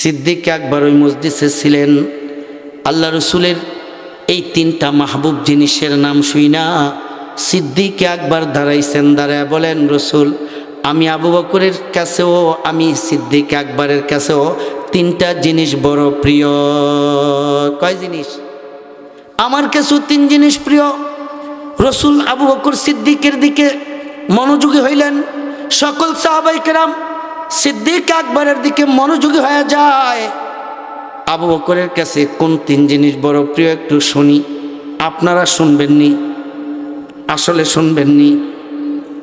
সিদ্দিক একবার ওই মসজিদে ছিলেন। আল্লাহ রসুলের এই তিনটা মাহবুব জিনিসের নাম শুই না সিদ্দিক একবার দাঁড়াইছেন, দাঁড়ায় বলেন, রসুল, আমি আবু বকরের কাছেও, আমি সিদ্দিক একবারের কাছেও তিনটা জিনিস বড় প্রিয়। কয় জিনিস? আমার কাছেও তিন জিনিস প্রিয়। রসুল আবু বকর সিদ্দিকের দিকে মনোযোগী হইলেন। সকল সাহাবাইকেরাম সিদ্দিক আকবরের দিকে মনোযোগী হয়ে যায়। আবু বকরের কাছে, কোন তিন জিনিস বড় প্রিয় একটু শুনি। আপনারা শুনবেননি, আসলে শুনবেননি।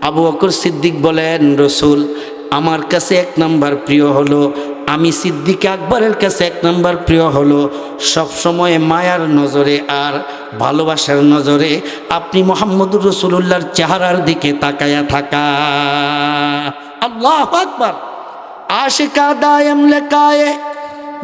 আবু বকর সিদ্দিক বলেন, রসুল, আমার কাছে এক নাম্বার প্রিয় হলো, আমি সিদ্দিক আকবরের কাছে এক নাম্বার প্রিয় হলো। সব সময় মায়ার নজরে আর ভালোবাসার নজরে আপনি মোহাম্মদুর রসুল্লাহর চেহারার দিকে তাকায়া থাকা। আল্লাহ আকবর। দায়ম লেকায়ে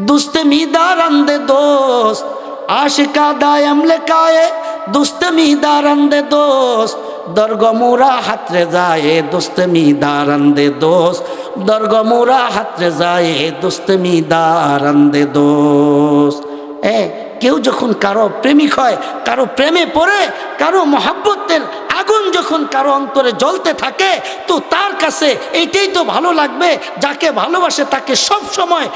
দুস্তে মিদার আন্দে দোস্ত। আশিকা দায়ম লেকায়ে দুস্তে মিদার আন্দে দোস্ত। দর্গমুরা হাতরে যায় দোস্তে মিদার আন্দে দোস্ত। দর্গমুরা হাতরে যায় দোস্তে মিদার আন্দে দোস্ত। এ, কেউ যখন কারও প্রেমিক হয়, কারও প্রেমে পড়ে, কারও মহাব্বতের যখন কারও অন্তরে জ্বলতে থাকে, তো তার কাছে এইটাই তো ভালো লাগবে, যাকে ভালোবাসে তাকে সব সময়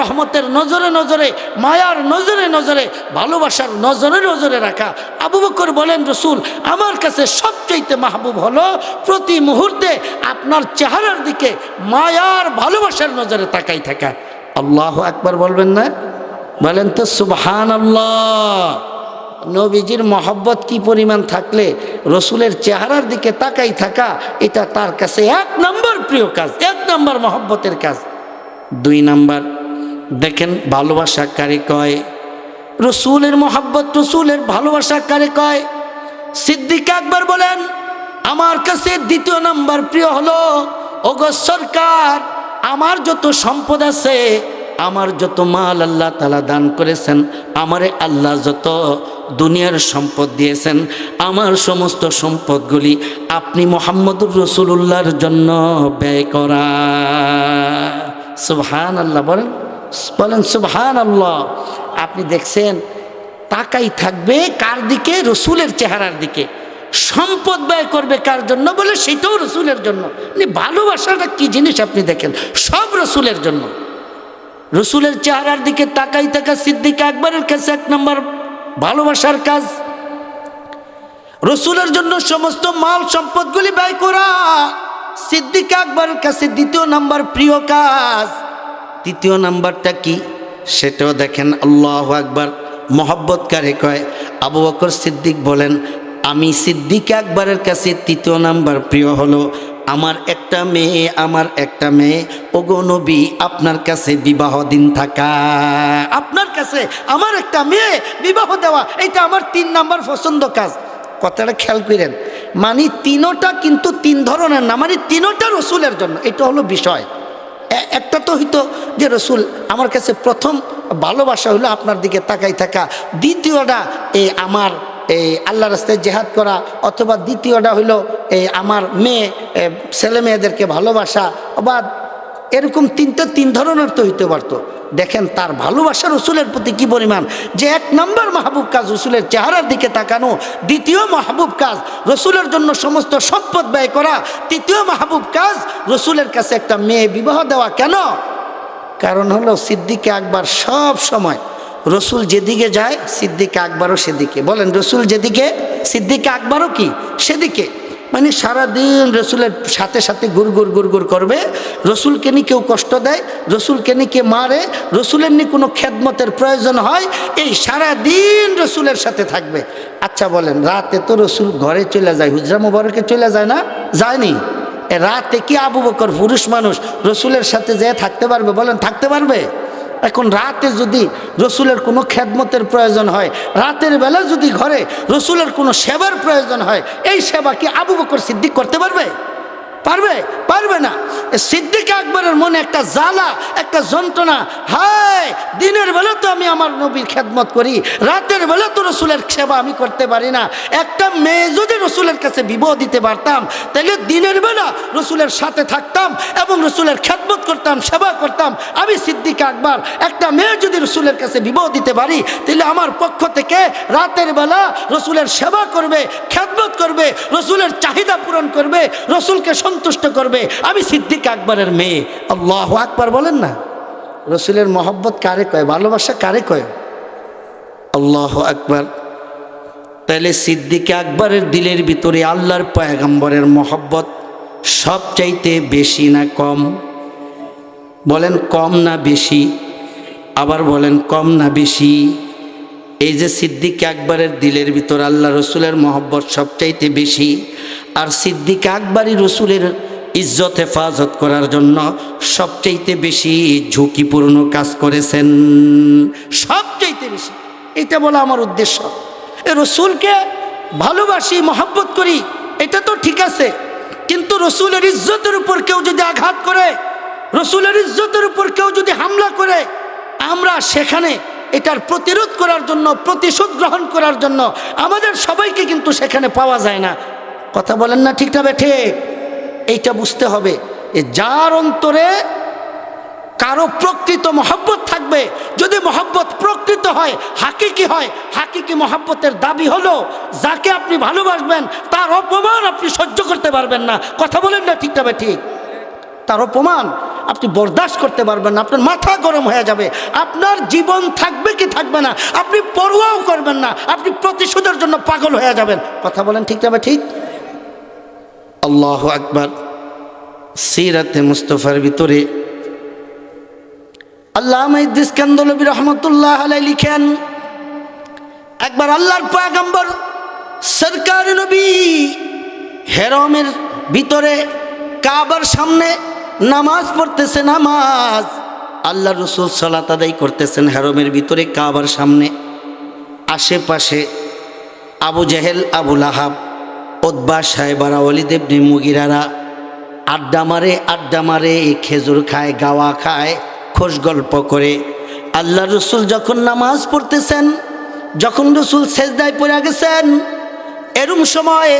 রহমতের নজরে নজরে, মায়ার নজরে নজরে, ভালোবাসার নজরে নজরে রাখা। আবু বকর বলেন, রসুল, আমার কাছে সবচাইতে মাহবুব হলো প্রতি মুহূর্তে আপনার চেহারার দিকে মায়ার ভালোবাসার নজরে তাকাই থাকা। আল্লাহ একবার বলবেন না? বলেন তো সুবহান আল্লাহ নবীজির মহব্বত কি পরিমাণ থাকলে, রসুলের চেহারার দিকে তাকাই থাকা, এটা তার কাছে এক নম্বর প্রিয় কাজ, এক নম্বর মহব্বতের কাজ। দুই নাম্বার, দেখেন ভালোবাসা কারে কয়? রসুলের মহব্বত রসুলের ভালোবাসা কারে কয়? সিদ্দিক একবার বলেন, আমার কাছে দ্বিতীয় নাম্বার প্রিয় হলো, ওগো সরকার, আমার যত সম্পদ আছে আমার যত মাল আল্লাহ তালা দান করেছেন, আমারে আল্লাহ যত দুনিয়ার সম্পদ দিয়েছেন, আমার সমস্ত সম্পদগুলি আপনি মোহাম্মদুর রসুল্লাহর জন্য ব্যয় করা। সুবহান আল্লাহ বলেন বলেন সুবহান আল্লাহ আপনি দেখছেন, তাকাই থাকবে কার দিকে? রসুলের চেহারার দিকে। সম্পদ ব্যয় করবে কার জন্য? বলে সেটাও রসুলের জন্য। ভালোবাসাটা কি জিনিস আপনি দেখেন? সব রসুলের জন্য। রসুলের চেহারার দিকে তাকাই থাকা সিদ্দিক আকবরের কাছে এক নম্বর ভালোবাসার কাজ। রসুলের জন্য সমস্ত মাল সম্পদগুলি ব্যয় করা সিদ্দিক আকবরের কাছে দ্বিতীয় নাম্বার প্রিয় কাজ। তৃতীয় নাম্বারটা কি? সেটাও দেখেন, আল্লাহ আকবর। মোহব্বত কারে কয়? আবু বকর সিদ্দিক বলেন আমি সিদ্দিক আকবরের কাছে তৃতীয় নাম্বার প্রিয় হলো, আমার একটা মেয়ে, আমার একটা মেয়ে। ওগো নবী, আপনার কাছে বিবাহ দিন থাকা। আপনার কাছে আমার একটা মেয়ে বিবাহ দেওয়া, এটা আমার তিন নাম্বার পছন্দ কাজ। কথাটা খেয়াল করেন মানে তিনোটা কিন্তু তিন ধরনের না মানে তিনোটা রসুলের জন্য, এটা হলো বিষয়। একটা তো হইতো যে রসুল, আমার কাছে প্রথম ভালোবাসা হলো আপনার দিকে তাকাই থাকা। দ্বিতীয়টা এই আমার এই আল্লাহ রাস্তায় জেহাদ করা অথবা দ্বিতীয়টা হইল এই আমার মেয়ে ছেলে মেয়েদেরকে ভালোবাসা বা এরকম তিনটা তিন ধরনের তো হইতে পারতো। দেখেন তার ভালোবাসা রসুলের প্রতি কি পরিমাণ? যে এক নম্বর মাহবুব কাজ রসুলের চেহারার দিকে তাকানো, দ্বিতীয় মাহবুব কাজ রসুলের জন্য সমস্ত সম্পদ ব্যয় করা, তৃতীয় মাহবুব কাজ রসুলের কাছে একটা মেয়ে বিবাহ দেওয়া কেন? কারণ হলো সিদ্দিকে একবার সব সময় রসুল যেদিকে যায়, সিদ্দিকে আকবরও সেদিকে। বলেন, রসুল যেদিকে, সিদ্দিকে আকবরও কি? সেদিকে। মানে সারাদিন রসুলের সাথে সাথে গুড় গুড় গুড় গুড় করবে। রসুলকে নিয়ে কেউ কষ্ট দেয়, রসুলকে নিয়ে কে মারে, রসুলের নিয়ে কোনো খেদমতের প্রয়োজন হয়, এই সারাদিন রসুলের সাথে থাকবে। আচ্ছা বলেন, রাতে তো রসুল ঘরে চলে যায়, হুজরা মুবারকে চলে যায় না? যায়নি। রাতে কি আবু বকর পুরুষ মানুষ রসুলের সাথে যেয়ে থাকতে পারবে? বলেন, থাকতে পারবে? এখন রাতে যদি রসুলের কোনো খেদমতের প্রয়োজন হয়, রাতের বেলা যদি ঘরে রসুলের কোনো সেবার প্রয়োজন হয়, এই সেবা কি আবু বকর সিদ্দিক করতে পারবে? পারবে? পারবে না। সিদ্দিক আকবরের মনে একটা জ্বালা, একটা যন্ত্রণা। হায়, দিনের বেলা তো আমি আমার নবীর খেদমত করি, রাতের বেলা তো রসুলের সেবা আমি করতে পারি না। একটা মেয়ে যদি রসুলের কাছে বিবাহ দিতে পারতাম, তাহলে দিনের বেলা রসুলের সাথে থাকতাম এবং রসুলের খেদমত করতাম, সেবা করতাম। আমি সিদ্দিক আকবর, একটা মেয়ে যদি রসুলের কাছে বিবাহ দিতে পারি, তাহলে আমার পক্ষ থেকে রাতের বেলা রসুলের সেবা করবে, খেদমত করবে, রসুলের চাহিদা পূরণ করবে, রসুলকে সন্তুষ্ট করবে। আমি সিদ্দিক আকবরের মেয়ে। আল্লাহ আকবর বলেন না। রসুলের মহব্বত কারে কয়? ভালোবাসা কারে কয়? আল্লাহ আকবর। তাহলে সিদ্দিক আকবরের দিলের ভিতরে আল্লাহর পয়গম্বরের মহব্বত সবচাইতে বেশি না কম? বলেন কম না বেশি। আবার বলেন কম না বেশি। এই যে সিদ্দিক আকবরের দিলের ভিতর আল্লাহ রসুলের মহব্বত সবচাইতে বেশি, আর সিদ্দিক আকবরই রসুলের ইজ্জত হেফাজত করার জন্য সবচাইতে বেশি ঝুঁকিপূর্ণ কাজ করেছেন। সবচাইতে বেশি। এটা বলা আমার উদ্দেশ্য। রসুলকে ভালোবাসি, মহব্বত করি, এটা তো ঠিক আছে, কিন্তু রসুলের ইজ্জতের উপর কেউ যদি আঘাত করে, রসুলের ইজ্জতের উপর কেউ যদি হামলা করে, আমরা সেখানে এটার প্রতিরোধ করার জন্য, প্রতিশোধ গ্রহণ করার জন্য আমাদের সবাইকে কিন্তু সেখানে পাওয়া যায় না। কথা বলেন না ঠিক না বেঠে এইটা বুঝতে হবে যার অন্তরে কারও প্রকৃত মহব্বত থাকবে, যদি মহব্বত প্রকৃত হয়, হাকিকি হয়, হাকিকি মহব্বতের দাবি হলো, যাকে আপনি ভালোবাসবেন, তার অপমান আপনি সহ্য করতে পারবেন না। কথা বলেন না ঠিক তবে ঠিক? তার অপমান। আপনি বরদাস্ত করতে পারবেন না আপনার মাথা গরম হয়ে যাবে আপনার জীবন থাকবে কি থাকবে না আপনি পরোয়াও করবেন না আপনি প্রতিশোধের জন্য পাগল হয়ে যাবেন। কথা বলেন ঠিক তবে ঠিক? আল্লাহ আকবার। সিরাতে মুস্তফার ভিতরে আল্লাহ ইদ্দিসকান্দলবী রহমতুল্লাহ আলাই লিখেন একবার আল্লাহর পয়গম্বর সরকার নবী হেরমের ভিতরে কাবার সামনে নামাজ পড়তেছে নামাজ। আল্লাহ রসুল সালাত আদায় করতেছেন হ্যারমের ভিতরে কাবার সামনে। আশেপাশে আবু জাহেল আবুল আহাব ওদ্বা সাহেবারা অলিদেবনি মুগিরারা আড্ডা মারে আড্ডা মারে খেজুর খায়, গাওয়া খায়, খোশ গল্প করে। আল্লাহ রসুল যখন নামাজ পড়তেছেন, যখন রসুল সেজদায় পড়ে গেছেন, এরম সময়ে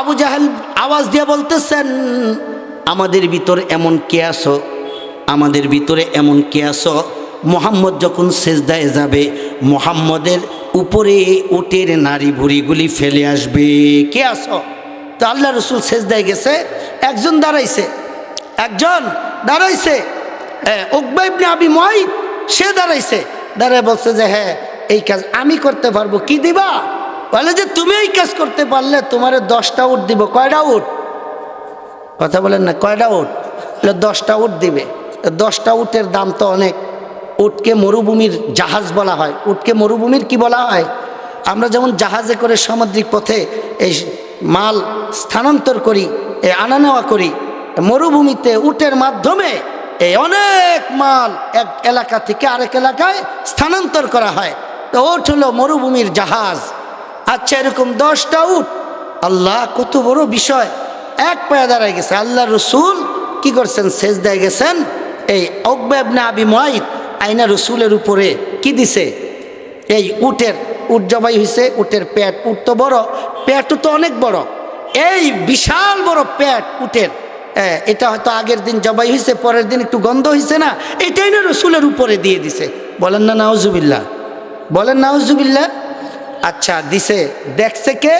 আবু জাহেল আওয়াজ দিয়ে বলতেছেন আমাদের ভিতরে এমন কে আসো আমাদের ভিতরে এমন কে আসো মোহাম্মদ যখন সেজদায় যাবে, মোহাম্মদের উপরে উটের নারী ভুড়িগুলি ফেলে আসবে। কে আসো তো আল্লাহ রসুল সেজদায় গেছে, একজন দাঁড়াইছে। একজন দাঁড়াইছে। ওকবাইবনে আবি মহিত সে দাঁড়াইছে। দাঁড়ায় বলছে যে হ্যাঁ এই কাজ আমি করতে পারব, কি দিবা? বলে যে, তুমি এই কাজ করতে পারলে তোমার দশটা উট দিব। কয়টা উট? কথা বলেন না, কয়টা উট? দশটা উট দিবে। দশটা উটের দাম তো অনেক। উটকে মরুভূমির জাহাজ বলা হয়। উটকে মরুভূমির কি বলা হয়? আমরা যেমন জাহাজে করে সামুদ্রিক পথে এই মাল স্থানান্তর করি এই আনা নেওয়া করি, মরুভূমিতে উটের মাধ্যমে এই অনেক মাল এক এলাকা থেকে আরেক এলাকায় স্থানান্তর করা হয়। তো ওট হলো মরুভূমির জাহাজ। আচ্ছা এরকম দশটা উট। আল্লাহ, কত বড় বিষয়। এক পায়ে দাঁড়ায় গেছে। আল্লাহ রসুল কি করছেন? শেষ দেয় গেছেন। এই অকবাবনে আবি মহিত আইনা রসুলের উপরে কি দিছে? এই উটের, উট জবাই হয়েছে উটের পেট, উট তো বড়, পেটও তো অনেক বড়। এই বিশাল বড় পেট উটের। এটা হয়তো আগের দিন জবাই হয়েছে পরের দিন একটু গন্ধ হয়েছে না, এটাই না রসুলের উপরে দিয়ে দিছে। বলেন না নাওজুবিল্লা বলেন নাওজুবিল্লা আচ্ছা দিছে, দেখছে কে?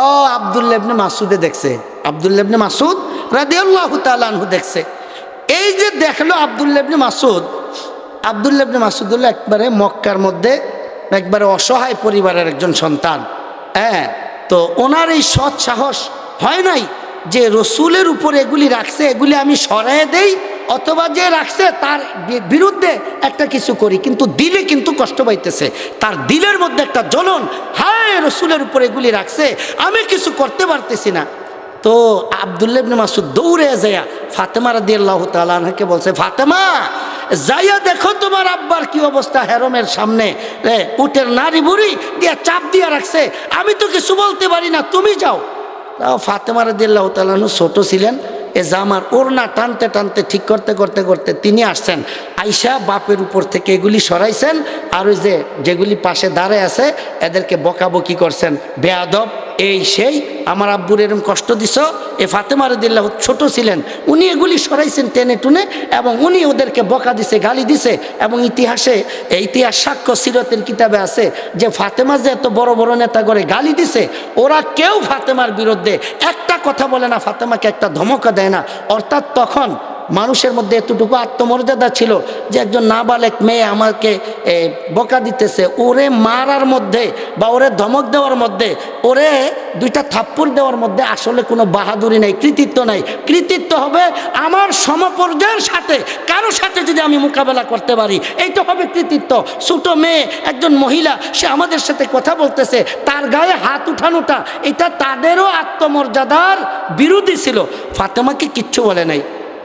ও আবদুল্লাবনে মাসুদে দেখছে। আবদুল্লাবনে মাসুদ রাদিয়াল্লাহ তালানহু দেখছে। এই যে দেখল আবদুল্লাবনে মাসুদ আবদুল্লাবনে মাসুদুল্লাহ একবারে মক্কার মধ্যে একবারে অসহায় পরিবারের একজন সন্তান। হ্যাঁ তো ওনার এই সৎ সাহস হয় নাই যে রসুলের উপর এগুলি রাখছে, এগুলি আমি সরাই দেই, অথবা যে রাখছে তার বিরুদ্ধে একটা কিছু করি, কিন্তু দিলে কিন্তু কষ্ট পাইতেছে। তার দিলের মধ্যে একটা জ্বলন, হায় রসুলের উপর এগুলি রাখছে, আমি কিছু করতে পারতেছি না। তো আবদুল্লাবনে মাসুদ দৌড়ে যাইয়া ফাতেমা রাদি আল্লাহ তালাকে বলছে, ফাতেমা, যাইয়া দেখো তোমার আব্বার কি অবস্থা হেরমের সামনে। উটের নারী বুড়ি দিয়া চাপ দিয়া রাখছে। আমি তো কিছু বলতে পারি না, তুমি যাও। তাও ফাতেমা রাদি আল্লাহ তালানু ছোট ছিলেন। এ জামার ওড়না টানতে টানতে ঠিক করতে করতে করতে তিনি আসছেন। আইসা বাপের উপর থেকে এগুলি সরাইছেন। আর ওই যে যেগুলি পাশে দাঁড়ায় আছে, এদেরকে বকাবকি করছেন। বেয়াদব। এই সেই, আমার আব্বুর এরকম কষ্ট দিছ? এ ফাতেমা রদিল্লাহ ছোট ছিলেন, উনি এগুলি সরাইছেন টেনে টুনে, এবং উনি ওদেরকে বকা দিছে, গালি দিছে, এবং ইতিহাসে ইতিহাস সাক্ষ্য সিরতের কিতাবে আছে যে ফাতেমা যে এত বড় বড় নেতা করে গালি দিছে, ওরা কেউ ফাতেমার বিরুদ্ধে একটা কথা বলে না, ফাতেমাকে একটা ধমকা দেয় না। অর্থাৎ তখন মানুষের মধ্যে এতটুকু আত্মমর্যাদা ছিল যে একজন নাবালেক মেয়ে আমাকে বকা দিতেছে, ওরে মারার মধ্যে বা ওরে ধমক দেওয়ার মধ্যে, ওরে দুইটা থাপ্পড় দেওয়ার মধ্যে আসলে কোনো বাহাদুরি নেই, কৃতিত্ব নাই। কৃতিত্ব হবে আমার সমপর্যায়ের সাথে, কারও সাথে যদি আমি মোকাবেলা করতে পারি। এই তো হবে কৃতিত্ব। ছোটো মেয়ে, একজন মহিলা, সে আমাদের সাথে কথা বলতেছে, তার গায়ে হাত উঠানোটা, এটা তাদেরও আত্মমর্যাদার বিরোধী ছিল। ফাতেমাকে কিচ্ছু বলে নাই।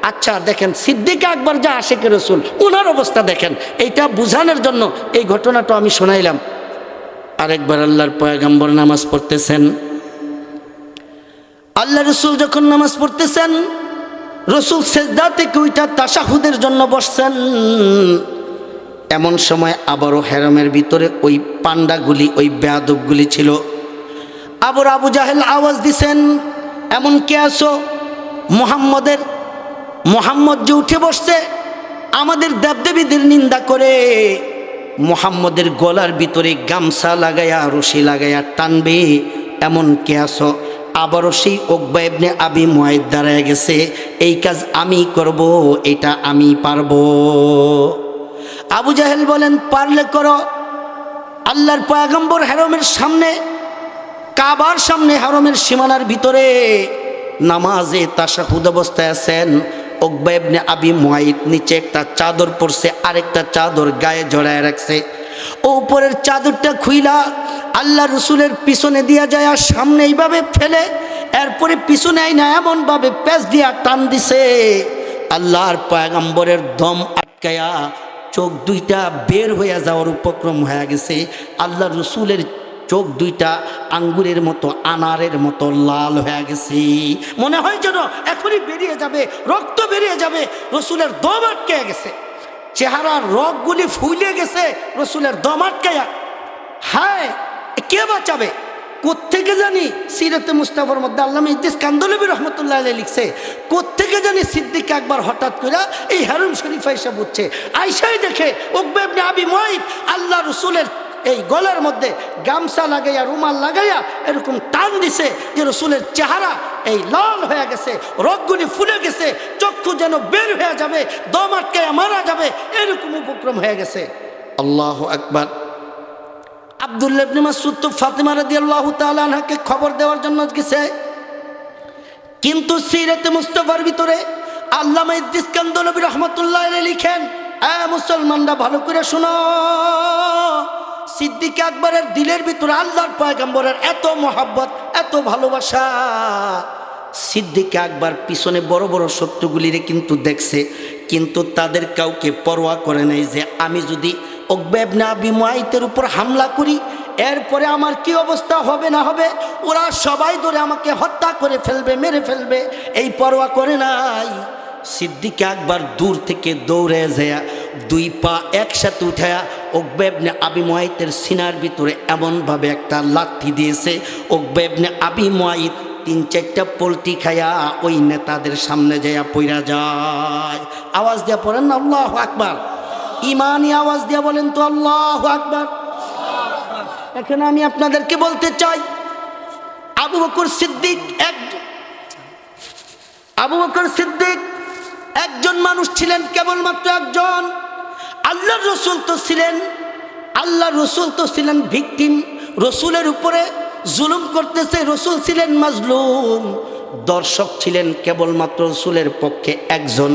আচ্ছা দেখেন, সিদ্দিক আকবর যা আশেকের রসুল ওনার অবস্থা দেখেন। এইটা বুঝানোর জন্য এই ঘটনাটা আমি শোনাইলাম। আরেকবার আল্লাহর পয়গাম্বর নামাজ পড়তেছেন। আল্লাহ রসুল যখন নামাজ পড়তেছেন, রসুল সেজদা থেকে ওইটা তাসাহুদের জন্য বসছেন। এমন সময় আবারও হেরমের ভিতরে ওই পান্ডাগুলি, ওই বেয়াদবগুলি ছিল। আবার আবু জাহেল আওয়াজ দিছেন, এমন কে আসো মোহাম্মদের মোহাম্মদ যে উঠে বসছে, আমাদের দেবদেবীদের নিন্দা করে, মোহাম্মদের গলার ভিতরে গামছা লাগাইয়া রশি লাগাইয়া টানবে, এমন কে আসো আবারও সেই ওকবা আবি মুয়াইদ দাঁড়ায় গেছে, এই কাজ আমি করব, এটা আমি পারব। আবু জাহেল বলেন, পারলে করো। আল্লাহর পয়াগম্বর হেরমের সামনে, কাবার সামনে হারমের সীমানার ভিতরে নামাজে তাসাহুদ অবস্থায় আছেন। ইবনে আবি মুয়াইদ নিচে একটা চাদর পরছে, আরেকটা চাদর গায়ে জড়ায় রাখছে। ও উপরের চাদরটা খুইলা আল্লাহ রসুলের পিছনে দিয়া যায় আর সামনে এইভাবে ফেলে, এরপরে পিছনে আই না এমনভাবে পেঁচ দিয়া টান দিছে। আল্লাহর পয়গম্বরের দম আটকায়া চোখ দুইটা বের হয়ে যাওয়ার উপক্রম হয়ে গেছে। আল্লাহ রসুলের চোখ দুইটা আঙ্গুরের মতো, আনারের মতো লাল হয়ে গেছে। মনে হয় যেন এখনই বেরিয়ে যাবে, রক্ত বেরিয়ে যাবে, রসুলের দম আটকে গেছে। চেহারার রগগুলি ফুলে গেছে, রসুলের দম আটকায়া। হায়, কে বাঁচাবে? কোত্থেকে জানি সিরতে মুস্তাফার মধ্যে আল্লাহ ইদ্দিস কান্দলবী রহমতুল্লাহ আলাই লিখছে, কোত্থেকে জানি সিদ্দিক একবার হঠাৎ করে এই হারুন শরীফা এসে বুঝছে আইসাই দেখে উকবেবনে আবি মহিত আল্লাহ রসুলের এই গলার মধ্যে গামছা লাগাইয়া রুমাল লাগাইয়া এরকম টান দিছে যে রসুলের চেহারা এই লাল হয়ে গেছে রগগুলি ফুলে গেছে চক্ষু যেন বের হয়ে যাবে দম আটকে মারা যাবে এরকম উপক্রম হয়ে গেছে। আল্লাহ আকবার। আবদুল্লাহ ইবনে মাসউদ তো ফাতেমা রাদিয়াল্লাহু তাআলা আনহাকে খবর দেওয়ার জন্য গেছে। কিন্তু সিরাতে মুস্তাফার ভিতরে আল্লামা ইদ্দিস কান্দলবী রহমতুল্লাহ লিখেন এ মুসলমানরা ভালো করে শোনো সিদ্দিক আকবরের দিলের ভিতরে আল্লাহর পয়গম্বরের এত মহাব্বত, এত ভালোবাসা। সিদ্দিক আকবর পিছনে বড় বড় শত্রুগুলিরে কিন্তু দেখছে, কিন্তু তাদের কাউকে পরোয়া করে নাই যে আমি যদি অকবেবনা উপর হামলা করি, এরপরে আমার কি অবস্থা হবে না হবে? ওরা সবাই ধরে আমাকে হত্যা করে ফেলবে, মেরে ফেলবে, এই পরোয়া করে নাই। সিদ্দিক একবার দূর থেকে দৌড়ে যায়, দুই পা একসাথে উঠায়া ওকবেবনে আবি সিনার ভিতরে এমনভাবে একটা লাথি দিয়েছে ওকবেবনে আবি তিন চারটা পোলট্রি খায়া ওই নেতাদের সামনে যাইয়া পইরা যায়। আওয়াজ দিয়া পড়েন না, আল্লাহ আকবার। ইমানই আওয়াজ দিয়া বলেন তো, আল্লাহ আকবার। এখন আমি আপনাদেরকে বলতে চাই, আবু বকর সিদ্দিক এক আবু বকর সিদ্দিক একজন মানুষ ছিলেন কেবলমাত্র একজন। আল্লাহ রসুল তো ছিলেন আল্লাহ রসুল তো ছিলেন ভিকটিম। রসুলের উপরে জুলুম করতেছে, রসুল ছিলেন মাজলুম। দর্শক ছিলেন কেবলমাত্র রসুলের পক্ষে একজন।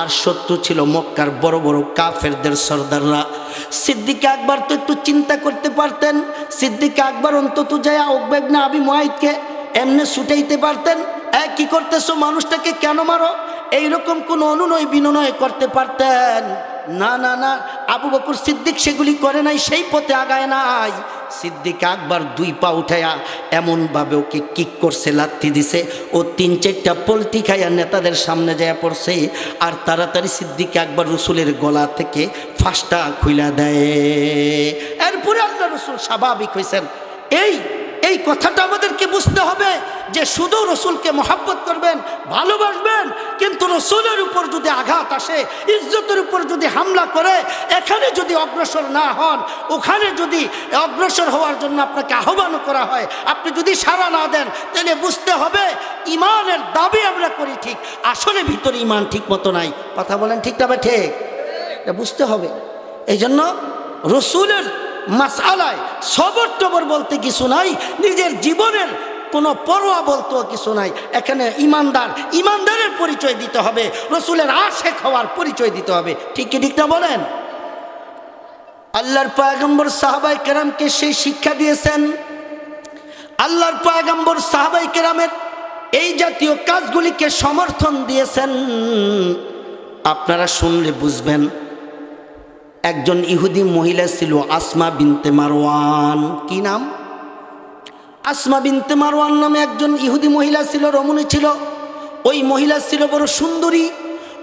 আর শত্রু ছিল মক্কার বড় বড় কাফেরদের সর্দাররা। সিদ্দিকে আকবর তো একটু চিন্তা করতে পারতেন। সিদ্দিকে আকবর অন্তত যায় অকবেগ না আবি মোয়াইদকে এমনি ছুটাইতে পারতেন এক কি করতেছো? মানুষটাকে কেন মারো? এইরকম কোনো অনুনয় বিনয় করতে পারতেন। না না না, আবু বকর সিদ্দিক সেগুলি করে নাই, সেই পথে আগায় নাই। সিদ্দিক আকবার দুই পা উঠাইয়া এমনভাবে ওকে কিক করছে, লাথি দিছে। ও তিন চারটা পোলট্রি খাইয়া নেতাদের সামনে যায় পড়ছে আর তাড়াতাড়ি সিদ্দিক আকবার রসুলের গলা থেকে ফাঁসটা খুইলা দেয়। এরপরে আল্লাহ রসুল স্বাভাবিক হয়েছেন এই এই কথাটা আমাদেরকে বুঝতে হবে যে শুধু রসুলকে মহাব্বত করবেন, ভালোবাসবেন, কিন্তু রসুলের উপর যদি আঘাত আসে, ইজ্জতের উপর যদি হামলা করে, এখানে যদি অগ্রসর না হন, ওখানে যদি অগ্রসর হওয়ার জন্য আপনাকে আহ্বান করা হয়, আপনি যদি সাড়া না দেন, তাহলে বুঝতে হবে ইমানের দাবি আমরা করি ঠিক, আসলে ভিতরে ইমান ঠিক মতো নাই। কথা বলেন ঠিক তবে ঠিক এটা বুঝতে হবে। এই জন্য রসুলের মাসালায় সবর টবর বলতে কিছু নাই, নিজের জীবনের কোনো পরোয়া বলতেও কিছু নাই। এখানে ইমানদার, ইমানদারের পরিচয় দিতে হবে, রসুলের আশেক হওয়ার পরিচয় দিতে হবে। ঠিক কি ঠিকটা বলেন? আল্লাহর পয়গম্বর সাহাবাই কেরামকে সেই শিক্ষা দিয়েছেন। আল্লাহর পয়গম্বর সাহাবাই কেরামের এই জাতীয় কাজগুলিকে সমর্থন দিয়েছেন। আপনারা শুনলে বুঝবেন, একজন ইহুদি মহিলা ছিল আসমা বিনতে মারওয়ান। কি নাম? আসমা বিনতে মারওয়ান নামে একজন ইহুদি মহিলা ছিল, রমণী ছিল। ওই মহিলা ছিল বড় সুন্দরী।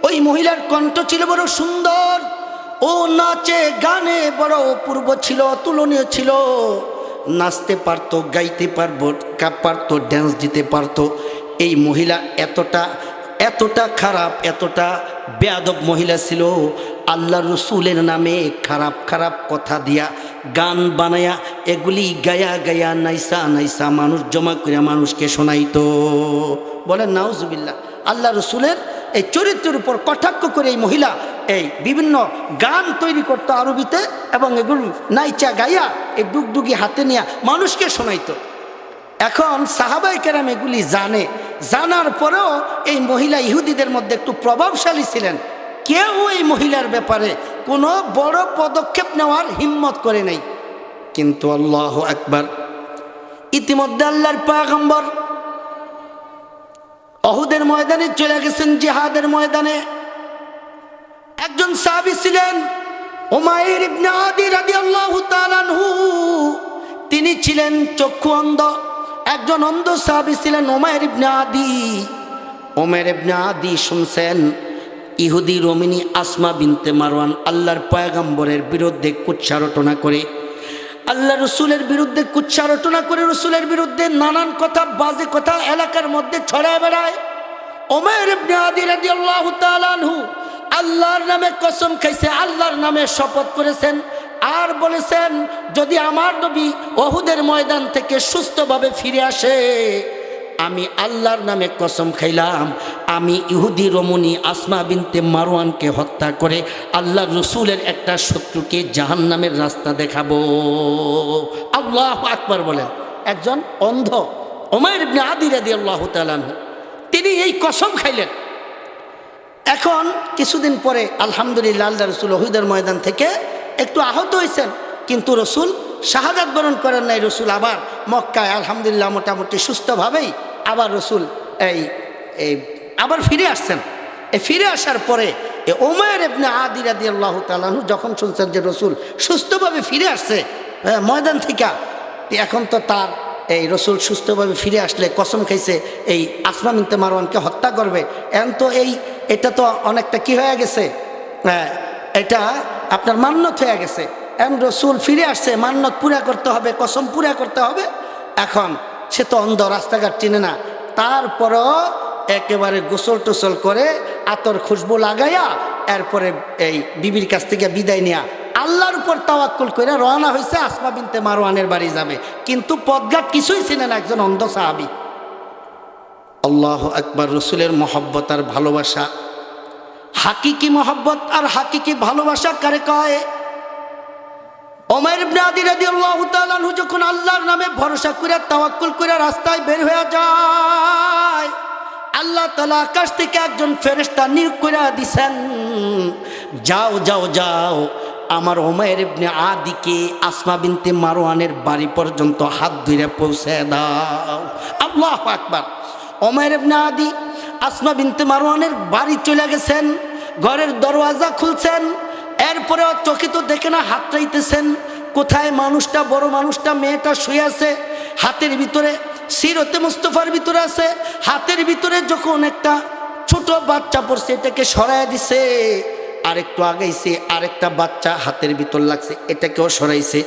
ওই মহিলার কণ্ঠ ছিল বড় সুন্দর। ও নাচে, গানে বড় অপূর্ব ছিল, অতুলনীয় ছিল। নাচতে পারতো, গাইতে পারব পারতো ড্যান্স দিতে পারতো। এই মহিলা এতটা এতটা খারাপ, এতটা বেয়াদব মহিলা ছিল। আল্লাহ রসুলের নামে খারাপ খারাপ কথা দিয়া, গান বানায়া, এগুলি গায়া গায়া, নাইসা নাইসা মানুষ জমা করিয়া মানুষকে শোনাইতো। বলেন নাউজুবিল্লা আল্লাহ রসুলের এই চরিত্রের উপর কটাক্ষ করে এই মহিলা এই বিভিন্ন গান তৈরি করতো আরবিতে এবং এগুলি নাইচা গাইয়া এই ডুগডুগি হাতে নিয়ে মানুষকে শোনাইতো। এখন সাহাবাই কেরাম এগুলি জানে। জানার পরেও এই মহিলা ইহুদিদের মধ্যে একটু প্রভাবশালী ছিলেন। কেউ এই মহিলার ব্যাপারে কোনো বড় পদক্ষেপ নেওয়ার হিম্মত করে নাই। কিন্তু আল্লাহ একবার ইতিমধ্যে আল্লাহর পাগম্বর অহুদের ময়দানে চলে গেছেন জিহাদের ময়দানে। একজন সাহাবি ছিলেন ওমায়ের ইবনে আদি তিনি ছিলেন চক্ষু অন্ধ, একজন অন্ধ সাহাবি ছিলেন ওমায়ের ইবনে আদি। ওমের ইবনে শুনছেন ইহুদি, রমিনী, আসমা বিনতে মারওয়ান আল্লাহর পয়গম্বরের বিরুদ্ধে কুচ্ছারটনা করে, আল্লাহ রসুলের বিরুদ্ধে কুচ্ছারটনা করে, রসুলের বিরুদ্ধে নানান কথা, বাজে কথা এলাকার মধ্যে ছড়ায় বেড়ায়। ওমের আল্লাহর নামে কসম খাইছে, আল্লাহর নামে শপথ করেছেন আর বলেছেন, যদি আমার নবী অহুদের ময়দান থেকে সুস্থভাবে ফিরে আসে আমি আল্লাহর নামে কসম খাইলাম, আমি ইহুদি, রমণী, আসমা বিনতে মারওয়ানকে হত্যা করে আল্লাহ রসুলের একটা শত্রুকে জাহান নামের রাস্তা দেখাবো। আল্লাহ আকবার বলেন। একজন অন্ধ ওমায়ের ইবনে আদি রাদি আল্লাহ তালানহু তিনি এই কসম খাইলেন। এখন কিছুদিন পরে আলহামদুলিল্লাহ আল্লাহ রসুল অহুদের ময়দান থেকে একটু আহত হয়েছেন, কিন্তু রসুল শাহাদাত বরণ করেন নাই, রসুল আবার মক্কায় আলহামদুলিল্লাহ মোটামুটি সুস্থভাবেই আবার রসুল এই এই আবার ফিরে আসছেন। এই ফিরে আসার পরে এ ওমায়ের এবনে আদি আল্লাহ তালাহু যখন শুনছেন যে রসুল সুস্থভাবে ফিরে আসছে হ্যাঁ, ময়দান থেকে এখন তো তার এই রসুল সুস্থভাবে ফিরে আসলে কসম খাইছে এই আসমান ইনতে মারওয়ানকে হত্যা করবে। এখন তো এই এটা তো অনেকটা কি হয়ে গেছে? হ্যাঁ, এটা আপনার মান্যত হয়ে গেছে। এখন রসুল ফিরে আসছে মান্যত পুরা করতে হবে কসম পুরা করতে হবে। এখন সে তো অন্ধ, রাস্তাঘাট চিনে না। তারপরও একেবারে গোসল টোসল করে আতর খুশবু লাগাইয়া এরপরে এই বিবির কাছ থেকে বিদায় নেয়া আল্লাহর উপর তাওয়াক্কুল করে রওনা হয়েছে আসমা বিনতে মারওয়ানের বাড়ি যাবে। কিন্তু পদঘাট কিছুই চিনে না একজন অন্ধ সাহাবি। আল্লাহ আকবার, রসুলের মহব্বত আর ভালোবাসা। হাকিকি মহব্বত আর হাকিকি ভালোবাসা কারে কয়? ওমর ইবনে আদি রাদিয়াল্লাহু তাআলা যখন আল্লাহর নামে ভরসা করে, তাওয়াক্কুল করে রাস্তায় বের হয়ে যায়, আল্লাহ তাআলা আকাশ থেকে একজন ফেরেশতা নিয়োগ করে দিছেন, যাও যাও যাও, আমার ওমায়ের ইবনে আদিকে আসমা বিনতে মারওয়ানের বাড়ি পর্যন্ত হাত ধরে পৌঁছে দাও। আল্লাহু আকবার। ওমায়ের ইবনে আদি আসমা বিনতে মারওয়ানের বাড়ি চলে গেছেন, ঘরের দরওয়াজা খুলছেন এরপরেও চোখে তো দেখে না, হাত চাইতেছেন। কোথায় মানুষটা, বড় মানুষটা, মেয়েটা শুয়ে আছে? হাতের ভিতরে সিরতে মুস্তফার ভিতরে আছে। হাতের ভিতরে যখন একটা ছোট বাচ্চা পড়ছে, এটাকে সরাই দিছে। আরেকটু আগাইছে, আরেকটা বাচ্চা হাতের ভিতর লাগছে, এটাকেও সরাইছে।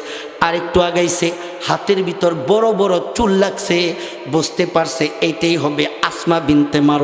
আরেকটু আগাইছে, হাতের ভিতর বড় বড় চুল লাগছে। বুঝতে পারছে, এইটাই হবে আসমা বিনতে মারো